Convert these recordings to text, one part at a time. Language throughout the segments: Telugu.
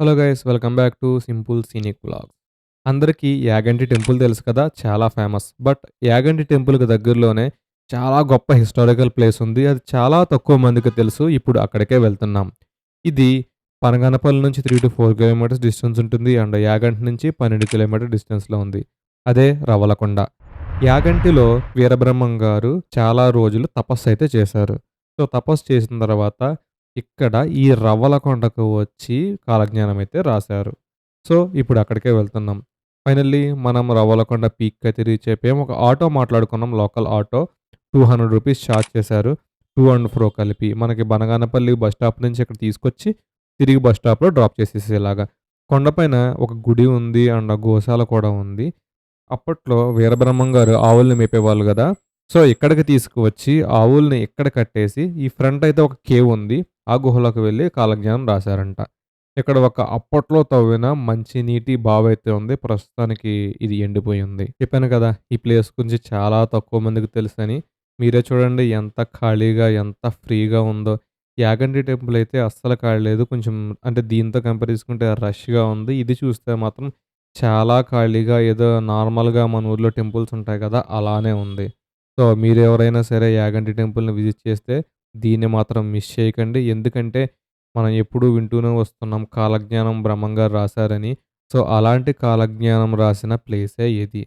Hello guys welcome back to simple scenic blog అందరికీ యాగంటి టెంపుల్ తెలుసు కదా చాలా ఫేమస్. బట్ యాగంటి టెంపుల్కి దగ్గరలోనే చాలా గొప్ప హిస్టారికల్ ప్లేస్ ఉంది. అది చాలా తక్కువ మందికి తెలుసు. ఇప్పుడు అక్కడికే వెళ్తున్నాం. ఇది పనగనపల్లి నుంచి three to four kilometres distance ఉంటుంది. అండ్ యాగంటి నుంచి పన్నెండు కిలోమీటర్ డిస్టెన్స్లో ఉంది. అదే రవలకొండ. యాగంటిలో వీరబ్రహ్మం గారు చాలా రోజులు తపస్సు అయితే చేశారు. సో తపస్సు చేసిన తర్వాత ఇక్కడ ఈ రవ్వలకొండకు వచ్చి కాలజ్ఞానం అయితే రాశారు. సో ఇప్పుడు అక్కడికే వెళ్తున్నాం. ఫైనల్లీ మనం రవ్వలకొండ పీక్ అయితే రీచ్ అయిపోయాం ఒక ఆటో మాట్లాడుకున్నాం. Local auto two hundred rupees charge చేశారు. టూ అండ్ ఫ్రో కలిపి మనకి బనగానపల్లి బస్ స్టాప్ నుంచి ఇక్కడ తీసుకొచ్చి తిరిగి బస్ స్టాప్లో డ్రాప్ చేసేసేలాగా. కొండపైన ఒక గుడి ఉంది అండ్ గోశాల కూడా ఉంది. అప్పట్లో వీరబ్రహ్మం గారు ఆవుల్ని మేపేవాళ్ళు కదా. సో ఇక్కడికి తీసుకువచ్చి ఆవుల్ని ఇక్కడ కట్టేసి ఈ ఫ్రంట్ అయితే ఒక కేవ్ ఉంది. ఆ గుహలోకి వెళ్ళి కాలజ్ఞానం రాశారంట. ఇక్కడ ఒక అప్పట్లో తవ్విన మంచి నీటి బావి అయితే ఉంది. ప్రస్తుతానికి ఇది ఎండిపోయింది చెప్పాను కదా ఈ ప్లేస్ గురించి చాలా తక్కువ మందికి తెలుసని. మీరే చూడండి ఎంత ఖాళీగా ఎంత ఫ్రీగా ఉందో. యాగంటి టెంపుల్ అయితే అస్సలు ఖాళీ లేదు. కొంచెం అంటే దీంతో కంపేర్ చేసుకుంటే రష్గా ఉంది. ఇది చూస్తే మాత్రం చాలా ఖాళీగా ఏదో నార్మల్గా మన ఊర్లో టెంపుల్స్ ఉంటాయి కదా అలానే ఉంది. సో మీరు ఎవరైనా సరే యాగంటి టెంపుల్ని విజిట్ చేస్తే దీన్ని మాత్రం మిస్ చేయకండి. ఎందుకంటే మనం ఎప్పుడూ వింటూనే వస్తున్నాం కాలజ్ఞానం బ్రహ్మంగా రాశారని. సో అలాంటి కాలజ్ఞానం రాసిన ప్లేసే ఇది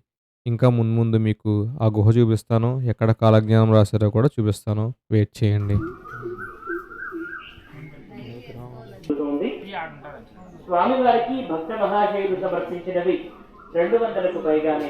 ఇంకా మున్ముందు మీకు ఆ గుహ చూపిస్తాను. ఎక్కడ కాలజ్ఞానం రాశారో కూడా చూపిస్తాను. వెయిట్ చేయండి. స్వామివారికి భక్త మహాశయులు సమర్పించినవి రెండు వందలకు పైగానే.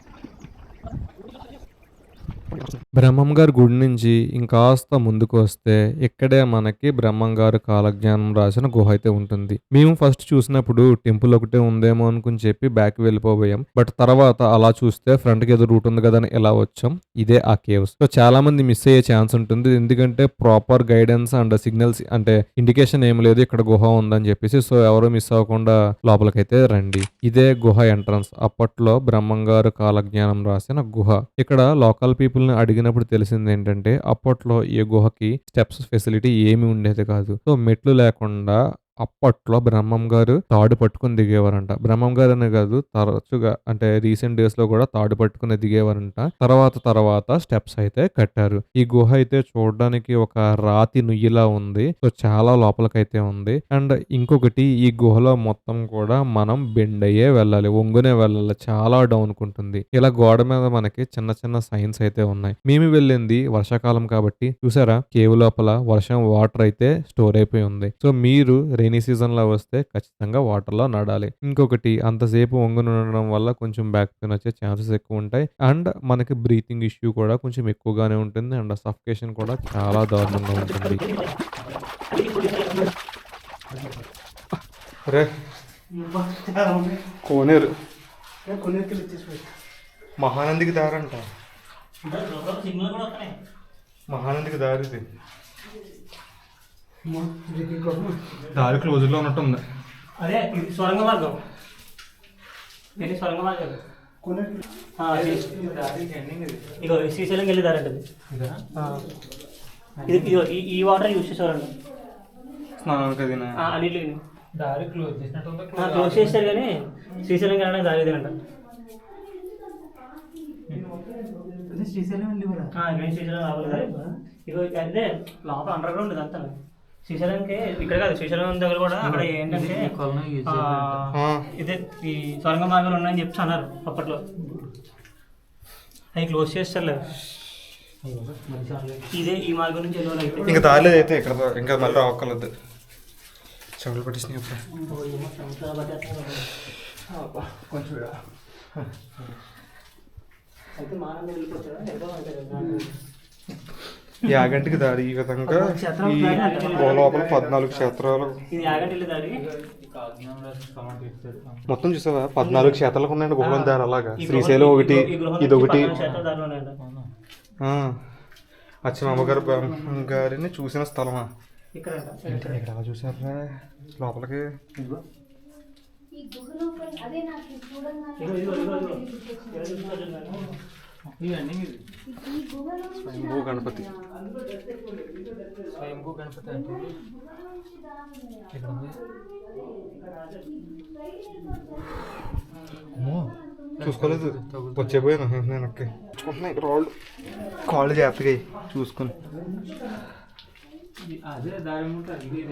బ్రహ్మం గారి గుడి నుంచి ఇంకాస్త ముందుకు వస్తే ఇక్కడే మనకి బ్రహ్మం గారు కాలజ్ఞానం రాసిన గుహ అయితే ఉంటుంది. మేము ఫస్ట్ చూసినప్పుడు టెంపుల్ ఒకటే ఉందేమో అనుకుని చెప్పి బ్యాక్ వెళ్ళిపోయాం బట్ తర్వాత అలా చూస్తే ఫ్రంట్కి ఏదో రూట్ ఉంది కదా అని ఇలా వచ్చాం? ఇదే ఆ కేవ్స్. సో చాలా మంది మిస్ అయ్యే ఛాన్స్ ఉంటుంది. ఎందుకంటే ప్రాపర్ గైడెన్స్ అండ్ సిగ్నల్స్ అంటే ఇండికేషన్ ఏం లేదు ఇక్కడ గుహ ఉందని చెప్పేసి. సో ఎవరు మిస్ అవ్వకుండా లోపలికైతే రండి. ఇదే గుహ ఎంట్రన్స్. అప్పట్లో బ్రహ్మం గారు కాలజ్ఞానం రాసిన గుహ. ఇక్కడ లోకల్ పీపుల్ని దిగినప్పుడు తెలిసింది ఏంటంటే అప్పట్లో ఈ గుహకి స్టెప్స్ ఫెసిలిటీ ఏమి ఉండేది కాదు. సో మెట్లు లేకుండా అప్పట్లో బ్రహ్మం గారు తాడు పట్టుకుని దిగేవారంట. బ్రహ్మం గారు అనే కాదు తరచుగా అంటే రీసెంట్ డేస్లో కూడా తాడు పట్టుకుని దిగేవారంట. తర్వాత తర్వాత స్టెప్స్ అయితే కట్టారు. ఈ గుహ అయితే చూడడానికి ఒక రాతి నుయ్యిలా ఉంది. సో చాలా లోపలికైతే ఉంది. అండ్ ఇంకొకటి ఈ గుహలో మొత్తం కూడా మనం బెండ్ అయ్యే వెళ్ళాలి ఒంగునే వెళ్ళాలి. చాలా డౌన్ ఉంటుంది ఇలా గోడ మీద మనకి చిన్న చిన్న సైన్స్ అయితే ఉన్నాయి. మేము వెళ్ళింది వర్షాకాలం కాబట్టి. చూసారా? కేవ్ లోపల వర్షం వాటర్ అయితే స్టోర్ అయిపోయి ఉంది. సో మీరు రెయిన్ సీజన్లో వస్తే ఖచ్చితంగా వాటర్లో నడాలి. ఇంకొకటి అంతసేపు ఒంగుని ఉండడం వల్ల కొంచెం బ్యాక్ పెయిన్ వచ్చే ఛాన్సెస్ ఎక్కువ ఉంటాయి. అండ్ మనకి బ్రీతింగ్ ఇష్యూ కూడా కొంచెం ఎక్కువగానే ఉంటుంది. అండ్ సఫికేషన్ కూడా చాలా దారుణంగా ఉంటుంది. కోనేరు. మహానందికి దారంట. మహానందికి దారి ఇది దారి క్లోజ్లో ఉన్నట్టుంది అదే ఇది స్వర్గ మార్గం ఇది స్వర్గ మార్గం ఆ, శ్రీ- ఇగో ఈ శ్రీశైలం వెళ్ళేదారంటది ఇది ఈ ఈ వాటర్ యూస్ చేసేవారండి స్నానానికి అన్నిటిని దారి క్లోజ్ చేసినట్టు క్లోజ్ చేస్తారు కానీ శ్రీశైలం వెళ్ళడానికి దారి ఇదేనంట శ్రీశైలం వెళ్ళి కూడా శ్రీశైలం రావాలి ఇగో అదే లోపల అండర్ గ్రౌండ్ ఇదంతా శ్రీశైలంకి ఇక్కడ కాదు శ్రీశైలం దగ్గర కూడా అక్కడ ఏంటంటే ఇదే ఈ స్వర్గ మార్గాలు ఉన్నాయని చెప్పి అన్నారు అప్పట్లో. అవి క్లోజ్ చేస్తారు ఇదే ఈ మార్గం నుంచి వెళ్ళవాలి అయితే ఇంకా దారిలేదు అయితే ఇక్కడ ఇంకా మళ్ళీ రావక్కర్లేదు చెవులు పట్టించినాయి అప్పుడు. కొంచెం అయితే మానంద వెళ్ళిపోతారా? ఏదో అంటే కదా. యాగంటికి దారి ఈ విధంగా క్షేత్రాలు ఈ లోపల పద్నాలుగు క్షేత్రాలు. మొత్తం చూసావా? పద్నాలుగు క్షేత్రాలకు ఉన్నాయండి. గుహలో దారి అలాగా. శ్రీశైలం ఒకటి ఇది ఒకటి. అచ్చిన అమ్మగారు బ్రహ్మ గారిని చూసిన స్థలమా? ఇక్కడ ఇక్కడ ఎలా చూసారా లోపలికి. ఈ గుహ లోపల అదే నాకు స్వయంభూ గణపతి. స్వయంభూ గణపతి అంటే చూసుకోలేదు. వచ్చేపోయాను. నేను చూసుకుంటున్నాయి రాళ్ళు కాళ్ళు జాగ్రత్తగా. చూసుకుని. అదే దారి ఉంటుంది.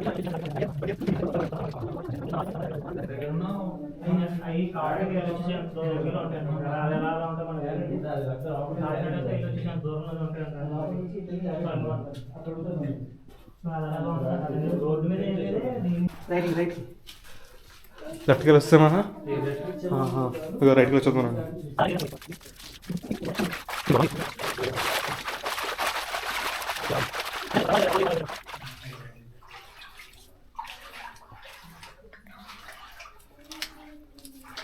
కావాలి నేర్చుకోవడానికి ప్రయత్నం అవి వచ్చేసి దూరంలో ఉంటాయి ఎలా మనకి. దూరంలో ఉంటాయి రోడ్డు మీద రైట్ రైట్ లెఫ్ట్కి వెళ్ళి వస్తామా రైట్కి వచ్చేద్దాం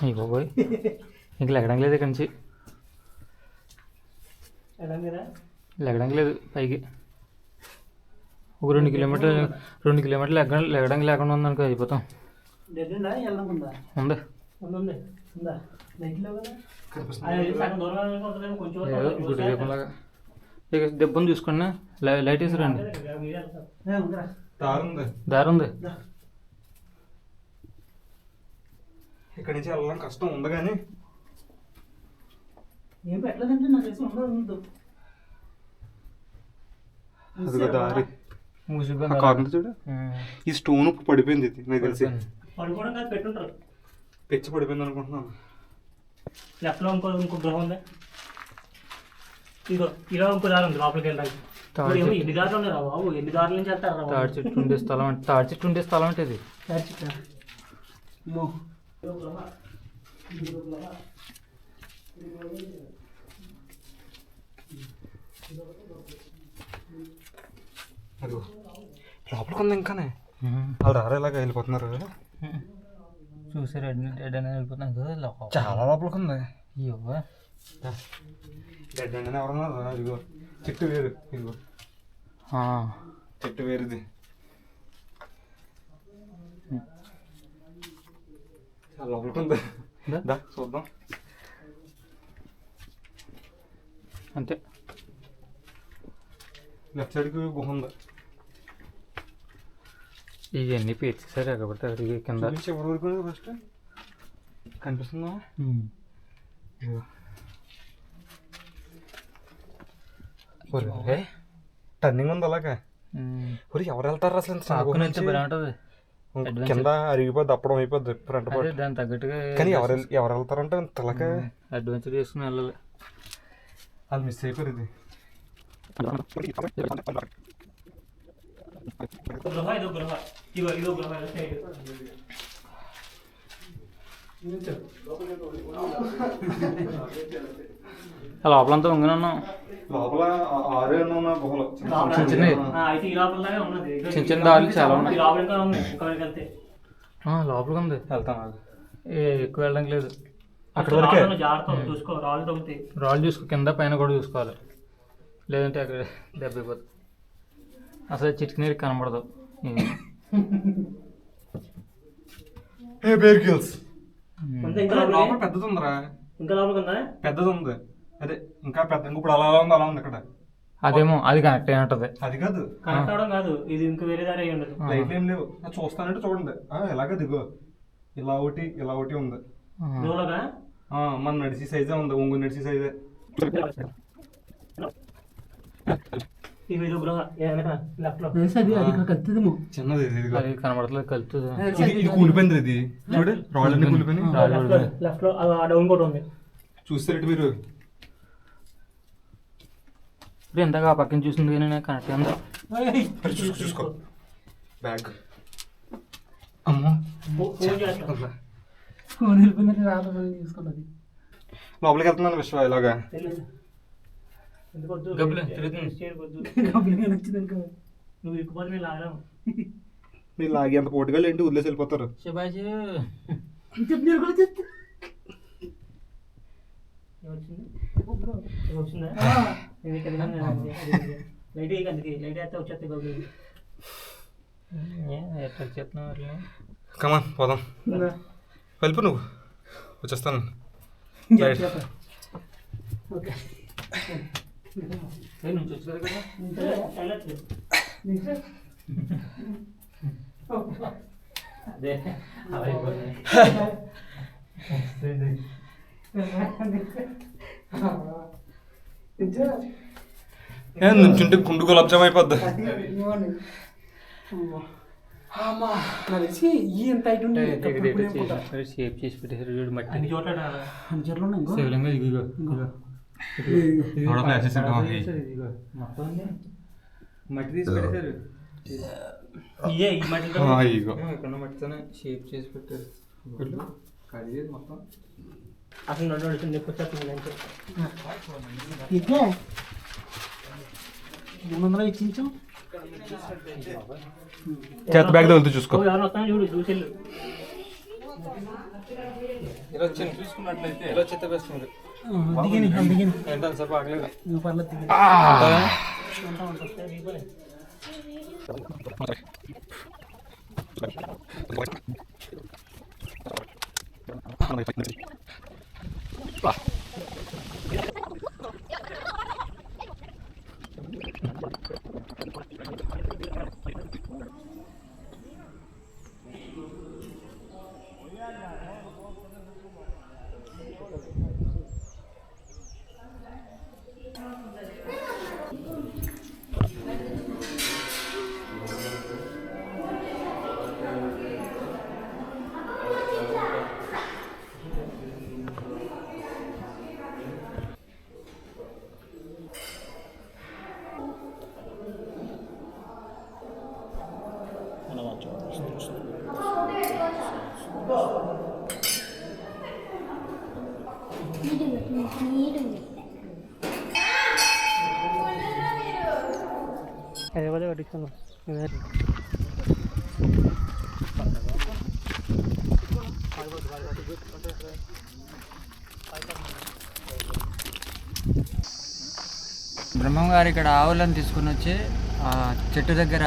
అయ్యి బాబోయ్. ఇంక లెగడం లేదు ఇక్కడి నుంచి. లెగడం లేదు? పైకి. ఒక రెండు కిలోమీటర్లు రెండు కిలోమీటర్లు లెగ లెగడం లేకుండా ఉందనుకో అయిపోతాం. ఉందా. గుడి దీపంలాగా ఇక దెబ్బను చూసుకున్నా లై- లైట్. ఏ, ఉందిరా. దారుంది దారి ఉంది ఇక్కడి నుంచి వెళ్ళడం కష్టం ఉంది కానీ ఏం పెట్టలేదంటే నాకు తెలిసి ఉండదు ఉండదు. అదిగో దారి. ఆ మూసిపోయింది కార్నర్ చూడు. ఈ స్టోన్ పడిపోయింది ఇది నాకు తెలిసి. పడుకోవడం కాదు పెట్టుంటారు. పెచ్చి పడిపోయింది అనుకుంటున్నాను. లెఫ్ట్లో ఇంకో ఇంకో గృహం ఉంది. ఇదిగో ఇలా ఇంకో దారి ఉంది లోపలికి వెళ్ళడానికి. ఎన్ని దారులు ఉన్నాయి రా బాబు? ఎన్ని దారుల నుంచి వెళ్తారు? తాడి చెట్టు ఉండే స్థలం అంటే తాడి చెట్టు ఉండే స్థలం అంటే ఇది. తాడి చెట్టా? లోపలికి ఉంది ఇంకానే వాళ్ళు రారా ఇలాగ వెళ్ళిపోతున్నారు చూసి రెడ్ రెడ్ అనేది వెళ్ళిపోతున్నాం కదా లోపల. చాలా లోపలికి ఉంది. అయ్యో డెడ్ అండి ఎవరన్నారు ఇదిగో. చెట్టు వేరు ఇదిగో. చెట్టు వేరుది. లోపలికి ఉంది దా. చూద్దాం అంతే లెఫ్ట్ సైడ్కి ఉంది ఇవన్నీ పేర్చేసారు ఎక్కబడితే అక్కడికి కింద చూపించి ఎవరి వరకు ఫస్ట్ కనిపిస్తుందా టర్నింగ్ ఉంది అలాగా ఎవరు వెళ్తారు అసలు వెళ్తే నుంచి? బాగా ఉంటుంది ఇంక కింద అరిగిపోద్ది అప్పడం అయిపోద్ది ఫ్రంట్ అదే పార్ట్. దాని తగ్గట్టుగా కానీ ఎవరు ఎవరు వెళ్తారంటే ఇంతలాగా అడ్వెంచర్ చేసుకుని వెళ్ళాలి. అది మిస్ అయిపోయారు ఇది. గృహ ఇదో ఇదో లోపలంతా ఉంగనే ఉన్నాం లోపల ఆరు ఉన్న గుహలు చిన్న చిన్న చిన్న దారులు చాలా ఉన్నాయి. లోపలికి ఉంది. వెళ్తాం ఆగు. ఏ, ఎక్కువ వెళ్ళడానికి లేదు. అక్కడ వరకే? రాళ్ళు తగ్గుతాయి రాళ్ళు చూసుకో కింద పైన కూడా చూసుకోవాలి. లేదంటే అక్కడ దెబ్బ అయిపోతుంది అసలు చిటికి నీరు కనబడదు. A Bear Grylls. ఇంకా లోపల పెద్దది ఉందిరా ఇంకా లోపలికి ఉందా? పెద్దది ఉంది అదే ఇంకా పెద్ద ఇప్పుడు అలా అలా ఉంది అలా ఉంది ఇక్కడ. అదేమో అది కనెక్ట్ అయి ఉంటుంది అది కాదు. కనెక్ట్ అవడం కాదు ఇది ఇంకా వేరే దారి ఉండదు. లైట్లు ఏం లేవు. అది చూస్తానంటే చూడండి. ఆ, ఇలాగే దిగు. ఇలా ఒకటి ఇలా ఒకటి ఉంది. దూలగా ఆ, మన నడిచి సైజే ఉంది. ఒంగు నడిచి సైజే. ఇవి లో. చిన్నది. అది కనబడట్లేదు కలుతుంది. ఇది కూలిపోయింది ఇది. చూడు కూలిపోయినాయి. రాళ్ళు లెఫ్ట్లో పడిపోయాయి. లెఫ్ట్లో ఆ డౌన్ కూడా ఉంది. చూస్తారంటే మీరు. ఆ పక్కన చూసింది కానీ నాకు కనెక్ట్ అరే, చూసుకో బ్యాగ్ అమ్మో. ఫోన్ చేస్తా లోపలికి వెళ్తున్నాను విశ్వ ఇలాగా. తెలియదు ఎందుకు వద్దు? గబ్బులే, ఏ- తిరుగుతుంది. ఏ- చేయకు వద్దు. గబ్బులుగా నచ్చింది అనుకో. నువ్వు ఇక్కుపోతే నేను లాగలేము. మీరు లాగి అంత పోటుగా ఏంటి? వదిలేసి వెళ్ళిపోతారు. అది. లైట్ వేయకు అందుకే లైట్ వేస్తే వచ్చేస్తాయి గబ్బులు. ఎట్లా వాళ్ళని కమాన్ పోదాం. వెళ్ళిపో నువ్వు. వచ్చేస్తాను. ఓకే. అదే నుంచుంటే గుండు గులాబ్ జామ్ అయిపోద్ది షేప్ చేసి పెట్టేసారు చూడు మట్టి అన్ని చోట్ల శివలింగం ఇదిగో మట్టి తీసి పెట్టేశారు ఇదే ఈ మట్టితో ఆ, ఇగో ఇక్కడ మట్టితోనే షేప్ చేసి పెట్టారు. కడిగేది మొత్తం అసలు నొప్పి వచ్చేస్తుంది అంటే ఇదే మూడు వందల ఇచ్చించాం చేత బ్యాగ్ తగులుతూ చూసుకో చూడు చూసేళ్ళు ఇలా వచ్చి చూసుకున్నట్లయితే ఇలా చెత్త వేస్తుంది దిగిని దిగిని ఏంటో సేపు ఆగలేదు నువ్వు పర్లేదు దిగిని అదే పదే పట్టించుకున్నాం బ్రహ్మం గారు ఇక్కడ ఆవులను తీసుకుని వచ్చి ఆ చెట్టు దగ్గర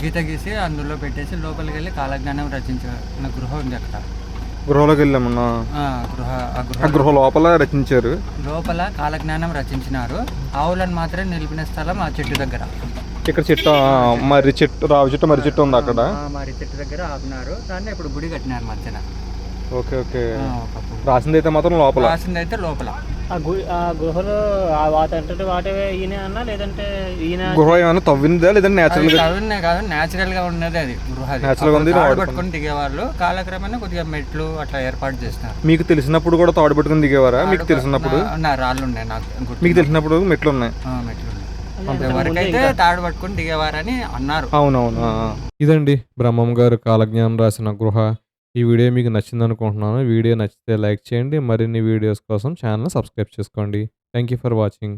గీత గీసి అందులో పెట్టేసి లోపలికి వెళ్ళి కాలజ్ఞానం రచించిన గృహ ఉంది అక్కడ. గృహలోకి వెళ్ళామన్నా? గృహ. గృహ గృహ లోపల రచించారు. లోపల కాలజ్ఞానం రచించినారు. ఆవులను మాత్రం నిలిపిన స్థలం ఆ చెట్టు దగ్గర. ఇక్కడ చెట్టు మర్రి చెట్టు రావి చెట్టు మర్రి చెట్టు ఉంది అక్కడ. ఆ మరి చెట్టు దగ్గర ఆపినారు. దాన్ని ఇప్పుడు గుడి కట్టినారు మధ్యన. Okay okay. రాసింది అయితే మాత్రం లోపల. రాసిందైతే లోపల. ఆ గుహలో ఆ వాటంటే వాటే ఈయన అన్నా లేదంటే ఈయన గృహ ఏమైనా తవ్విందా లేదంటే నేచురల్గా చదువునే కాదు నేచురల్గా ఉన్నది అది గృహ గా ఉంది, తాడు వాడుకున్నాం. పట్టుకొని దిగేవాళ్ళు. కాలక్రమేణా కొద్దిగా మెట్లు అట్లా ఏర్పాటు చేసినారు మీకు తెలిసినప్పుడు కూడా తాడు పట్టుకుని దిగేవారా? మీకు తెలిసినప్పుడు? నా- రాళ్ళు ఉన్నాయి నాకు. మీకు తెలిసినప్పుడు మెట్లు ఉన్నాయి ఆ, మెట్లు ఎవరికైతే తాడు పట్టుకొని దిగేవారని అన్నారు. అవునవును ఇదండి బ్రహ్మం గారు కాలజ్ఞానం రాసిన గృహ. ఈ వీడియో మీకు నచ్చింది అనుకుంటున్నాను వీడియో నచ్చితే లైక్ చేయండి. మరిన్ని వీడియోస్ కోసం ఛానల్ సబ్స్క్రైబ్ చేసుకోండి. Thank you for watching.